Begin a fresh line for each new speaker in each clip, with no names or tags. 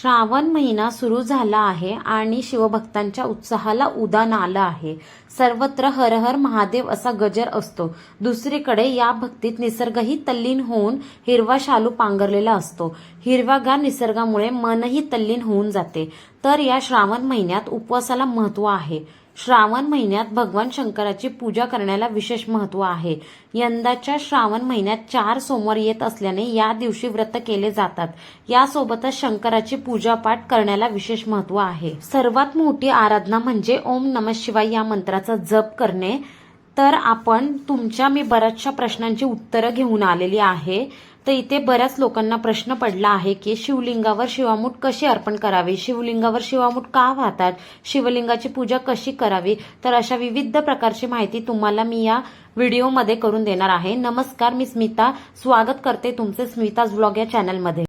श्रावण महिना सुरू झाला आहे आणि शिवभक्तांच्या उत्साहाला उदान आलं आहे. सर्वत्र हर हर महादेव असा गजर असतो. दुसरीकडे या भक्तीत निसर्गही तल्लीन होऊन हिरवा शालू पांघरलेला असतो. हिरवागार निसर्गामुळे मनही तल्लीन होऊन जाते. तर या श्रावण महिन्यात उपवासाला महत्त्व आहे. श्रावण महिन्यात भगवान शंकराची पूजा करण्याला विशेष महत्त्व आहे. यंदाच्या श्रावण महिन्यात चार सोमवार येत असल्याने या दिवशी व्रत केले जातात. यासोबतच शंकराची पूजापाठ करण्याला विशेष महत्त्व आहे. सर्वात मोठी आराधना म्हणजे ओम नम शिवाय या मंत्राचा जप करणे. तर आपण तुमच्या मी बऱ्याचशा प्रश्नांची उत्तरं घेऊन आलेली आहे. तर इथे बऱ्याच लोकांना प्रश्न पडला आहे की शिवलिंगावर शिवामूठ कशी अर्पण करावी? शिवलिंगावर शिवामूठ का वाहतात? शिवलिंगाची पूजा कशी करावी? तर अशा विविध प्रकारची माहिती तुम्हाला मी या व्हिडिओमध्ये करून देणार आहे. नमस्कार मी स्मिता. स्वागत करते तुमचे स्मिताज ब्लॉग या चॅनलमध्ये.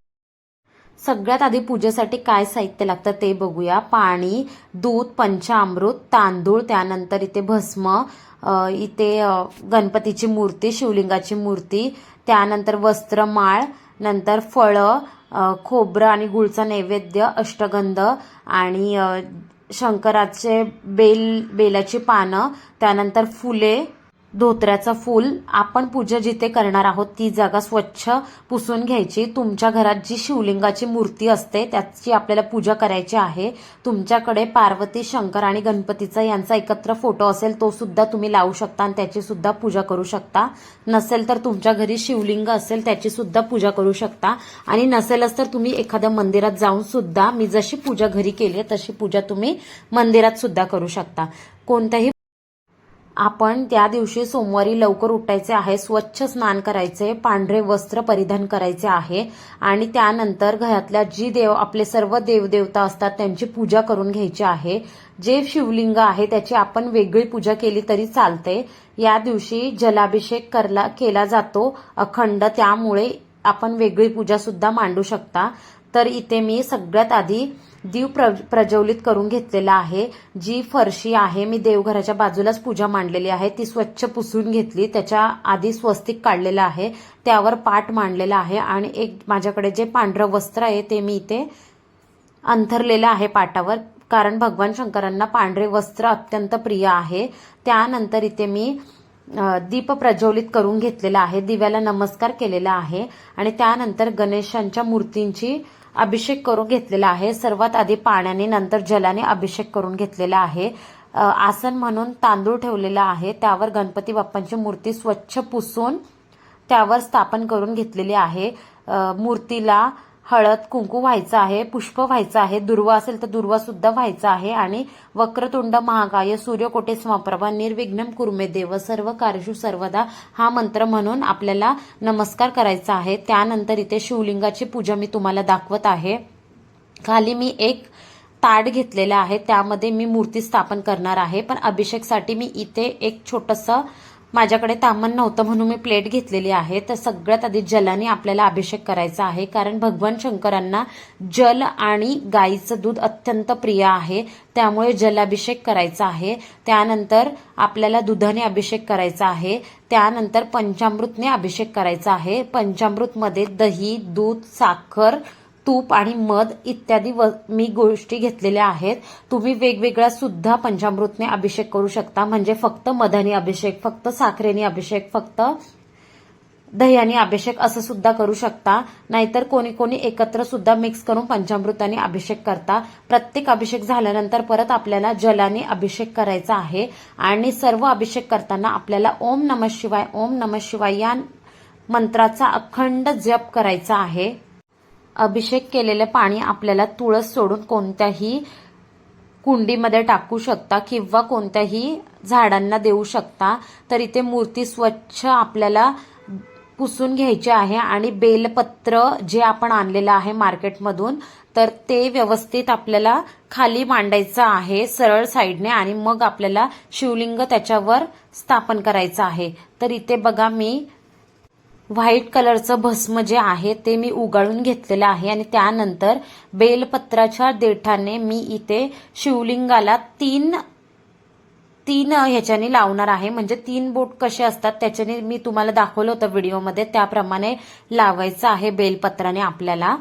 सगळ्यात आधी पूजेसाठी काय साहित्य लागतं ते बघूया. पाणी दूध पंचामृत तांदूळ त्यानंतर इथे भस्म इथे गणपतीची मूर्ती शिवलिंगाची मूर्ती त्यानंतर वस्त्रमाळ नंतर फळं खोबरं आणि गुळचा नैवेद्य अष्टगंध आणि शंकराचे बेल बेलाची पानं त्यानंतर फुले धोत्र्याचं फूल आपण पूजा जिथे करणार आहोत ती जागा स्वच्छ पुसून घ्यायची. तुमच्या घरात जी शिवलिंगाची मूर्ती असते त्याची आपल्याला पूजा करायची आहे. तुमच्याकडे पार्वती शंकर आणि गणपतीचा यांचा एकत्र फोटो असेल तो सुद्धा तुम्ही लावू शकता आणि त्याची सुद्धा पूजा करू शकता. नसेल तर तुमच्या घरी शिवलिंग असेल त्याची सुद्धा पूजा करू शकता. आणि नसेलच तर तुम्ही एखाद्या मंदिरात जाऊन सुद्धा मी जशी पूजा घरी केली आहे तशी पूजा तुम्ही मंदिरात सुद्धा करू शकता. कोणत्याही आपण त्या दिवशी सोमवारी लवकर उठायचे आहे स्वच्छ स्नान करायचे पांढरे वस्त्र परिधान करायचे आहे आणि त्यानंतर घरातल्या जी देव आपले सर्व देवदेवता असतात त्यांची पूजा करून घ्यायची आहे. जे शिवलिंग आहे त्याची आपण वेगळी पूजा केली तरी चालते. या दिवशी जलाभिषेक करला केला जातो अखंड त्यामुळे आपण वेगळी पूजा सुद्धा मांडू शकता. तर इथे मी सगळ्यात आधी दीव प्र प्रज्वलित करून घेतलेला आहे. जी फरशी आहे मी देवघराच्या बाजूलाच पूजा मांडलेली आहे. ती स्वच्छ पुसून घेतली त्याच्या आधी स्वस्तिक काढलेलं आहे. त्यावर पाट मांडलेला आहे आणि एक माझ्याकडे जे पांढरं वस्त्र आहे ते मी इथे अंथरलेलं आहे पाटावर. कारण भगवान शंकरांना पांढरे वस्त्र अत्यंत प्रिय आहे. त्यानंतर इथे मी दीप प्रज्वलित करून घेतलेला आहे. दिव्याला नमस्कार केलेला आहे. आणि त्यानंतर गणेशांच्या मूर्तींची अभिषेक करून घेतलेला आहे. सर्वात आधी पाण्याने नंतर जलाने अभिषेक करून घेतलेला आहे. आसन म्हणून तांदूळ ठेवलेला आहे. त्यावर गणपती बाप्पांची मूर्ती स्वच्छ पुसून त्यावर स्थापन करून घेतलेली आहे. मूर्तीला हळद कुंकू व्हायचं आहे पुष्प व्हायचं आहे दुर्वा असेल तर दुर्वा सुद्धा व्हायचा आहे आणि वक्रतुंड महाकाय सूर्यकोटे समप्रभा निर्विघ्नम कुर्मे देव सर्व कार्यशु सर्वदा हा मंत्र म्हणून आपल्याला नमस्कार करायचा आहे. त्यानंतर इथे शिवलिंगाची पूजा मी तुम्हाला दाखवत आहे. खाली मी एक ताट घेतलेला आहे. त्यामध्ये मी मूर्ती स्थापन करणार आहे. पण अभिषेकसाठी मी इथे एक छोटंसं माझ्याकडे तामण नव्हतं म्हणून मी प्लेट घेतलेली आहे. तर सगळ्यात आधी जलाने आपल्याला अभिषेक करायचा आहे. कारण भगवान शंकरांना जल आणि गाईचं दूध अत्यंत प्रिय आहे. त्यामुळे जलाभिषेक करायचा आहे. त्यानंतर आपल्याला दुधाने अभिषेक करायचा आहे. त्यानंतर पंचामृतने अभिषेक करायचा आहे. पंचामृतमध्ये दही दूध साखर तूप आणि मध इत्यादी व मी गोष्टी घेतलेल्या आहेत. तुम्ही वेगवेगळ्या सुद्धा पंचामृतने अभिषेक करू शकता. म्हणजे फक्त मधाने अभिषेक फक्त साखरेने अभिषेक फक्त दह्याने अभिषेक असं सुद्धा करू शकता. नाहीतर कोणी कोणी एकत्र सुद्धा मिक्स करून पंचामृताने अभिषेक करता. प्रत्येक अभिषेक झाल्यानंतर परत आपल्याला जलाने अभिषेक करायचा आहे. आणि सर्व अभिषेक करताना आपल्याला ओम नम शिवाय ओम नम शिवाय या मंत्राचा अखंड जप करायचा आहे. अभिषेक केलेलं पाणी आपल्याला तुळस सोडून कोणत्याही कुंडीमध्ये टाकू शकता किंवा कोणत्याही झाडांना देऊ शकता. तर इथे मूर्ती स्वच्छ आपल्याला पुसून घ्यायची आहे आणि बेलपत्र जे आपण आणलेलं आहे मार्केटमधून तर ते व्यवस्थित आपल्याला खाली मांडायचं आहे सरळ साईडने आणि मग आपल्याला शिवलिंग त्याच्यावर स्थापन करायचं आहे. तर इथे बघा मी व्हाईट कलरचं भस्म जे आहे ते मी उगाळून घेतलेलं आहे आणि त्यानंतर बेलपत्राच्या देठाने मी इथे शिवलिंगाला तीन तीन ह्याच्याने लावणार आहे. म्हणजे तीन बोट कसे असतात त्याच्याने मी तुम्हाला दाखवलं होतं व्हिडिओमध्ये. त्याप्रमाणे लावायचं आहे बेलपत्राने आपल्याला.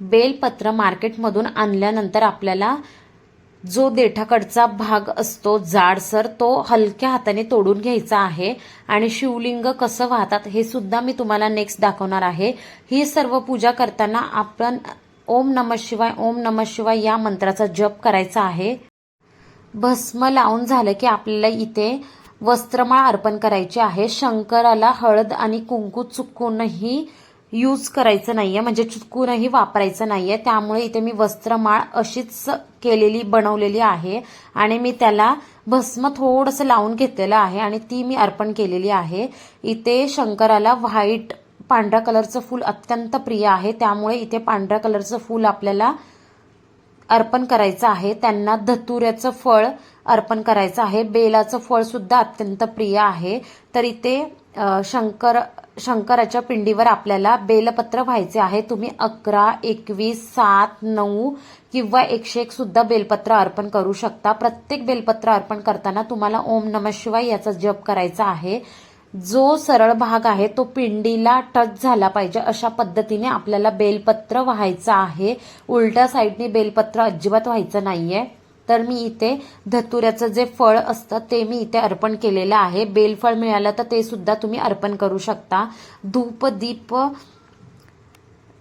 बेलपत्र मार्केटमधून आणल्यानंतर आपल्याला जो देठाकडचा भाग असतो जाडसर तो हलक्या हाताने तोडून घ्यायचा आहे. आणि शिवलिंग कसं वाहतात हे सुद्धा मी तुम्हाला नेक्स्ट दाखवणार आहे. ही सर्व पूजा करताना आपण ओम नम शिवाय ओम नम शिवाय या मंत्राचा जप करायचा आहे. भस्म लावून झालं की आपल्याला इथे वस्त्रमाळ अर्पण करायची आहे. शंकराला हळद आणि कुंकू चुकूनही यूज करायचं नाहीये म्हणजे चुकूनही वापरायचं नाहीये. त्यामुळे इथे मी वस्त्रमाळ अशीच केलेली बनवलेली आहे. आणि मी त्याला भस्म थोडंसं लावून घेतलेलं आहे आणि ती मी अर्पण केलेली आहे. इथे शंकराला व्हाईट पांढऱ्या कलरचं फूल अत्यंत प्रिय आहे. त्यामुळे इथे पांढऱ्या कलरचं फूल आपल्याला अर्पण करायचं आहे. त्यांना धतुऱ्याचं फळ अर्पण करायचं आहे. बेलाचं फळ सुद्धा अत्यंत प्रिय आहे. तर इथे शंकर शंकराच्या पिंडीवर आपल्याला बेलपत्र व्हायचे आहे. तुम्ही अकरा एकवीस सात नऊ किंवा एकशे एक सुद्धा बेलपत्र अर्पण करू शकता. प्रत्येक बेलपत्र अर्पण करताना तुम्हाला ओम नम शिवाय याचा जप करायचा आहे. जो सरळ भाग आहे तो पिंडीला टच झाला पाहिजे अशा पद्धतीने आपल्याला बेलपत्र व्हायचं आहे. उलट्या साईडने बेलपत्र अजिबात व्हायचं नाहीये. तर मी इथे धतुऱ्याचं जे फळ असतं ते मी इथे अर्पण केलेलं आहे. बेलफळ मिळालं तर ते सुद्धा तुम्ही अर्पण करू शकता. धूप दीप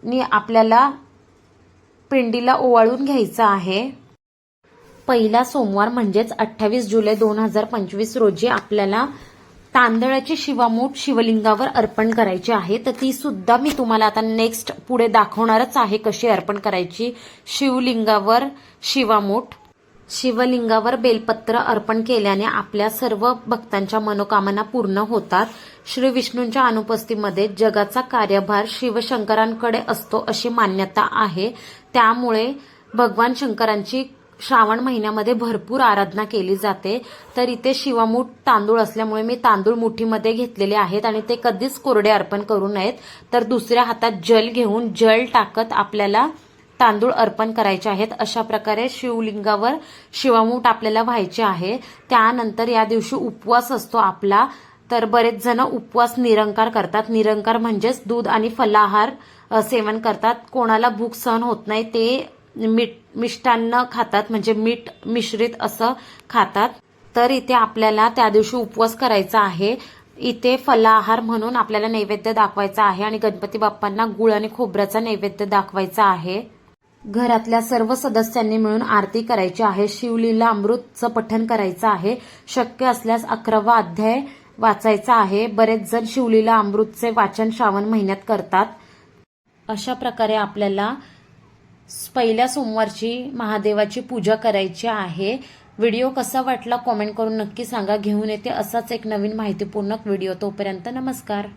नी आपल्याला पिंडीला ओवाळून घ्यायचं आहे. पहिला सोमवार म्हणजेच अठ्ठावीस जुलै दोन हजार पंचवीस रोजी आपल्याला तांदळाची शिवामूठ शिवलिंगावर अर्पण करायची आहे. तर ती सुद्धा मी तुम्हाला आता नेक्स्ट पुढे दाखवणारच आहे कशी अर्पण करायची. शिवलिंगावर शिवामूठ. शिवलिंगावर बेलपत्र अर्पण केल्याने आपल्या सर्व भक्तांच्या मनोकामना पूर्ण होतात. श्री विष्णूंच्या अनुपस्थितीमध्ये जगाचा कार्यभार शिवशंकरांकडे असतो अशी मान्यता आहे. त्यामुळे भगवान शंकरांची श्रावण महिन्यामध्ये भरपूर आराधना केली जाते. तर इथे शिवामूठ तांदूळ असल्यामुळे मी तांदूळ मुठीमध्ये घेतलेले आहेत आणि ते कधीच कोरडे अर्पण करू नयेत. तर दुसऱ्या हातात जल घेऊन जल टाकत आपल्याला तांदूळ अर्पण करायचे आहेत. अशा प्रकारे शिवलिंगावर शिवामूठ आपल्याला व्हायचे आहे. त्यानंतर या दिवशी उपवास असतो आपला. तर बरेच जण उपवास निरंकार करतात. निरंकार म्हणजेच दूध आणि फलाहार सेवन करतात. कोणाला भूक सहन होत नाही ते मीठ मिष्टान्न खातात. म्हणजे मीठ मिश्रित असं खातात. तर इथे आपल्याला त्या दिवशी उपवास करायचा आहे. इथे फलाहार म्हणून आपल्याला नैवेद्य दाखवायचा आहे आणि गणपती बाप्पांना गुळ आणि खोबऱ्याचा नैवेद्य दाखवायचा आहे. घरातल्या सर्व सदस्यांनी मिळून आरती करायची आहे. शिवलीला अमृतचं पठण करायचं आहे. शक्य असल्यास अकरावा अध्याय वाचायचा आहे. बरेच जण शिवलीला अमृतचे वाचन श्रावण महिन्यात करतात. अशा प्रकारे आपल्याला पहिल्या सोमवारची महादेवाची पूजा करायची आहे. व्हिडिओ कसा वाटला कॉमेंट करून नक्की सांगा. घेऊन येते असाच एक नवीन माहितीपूर्ण व्हिडिओ. तोपर्यंत नमस्कार.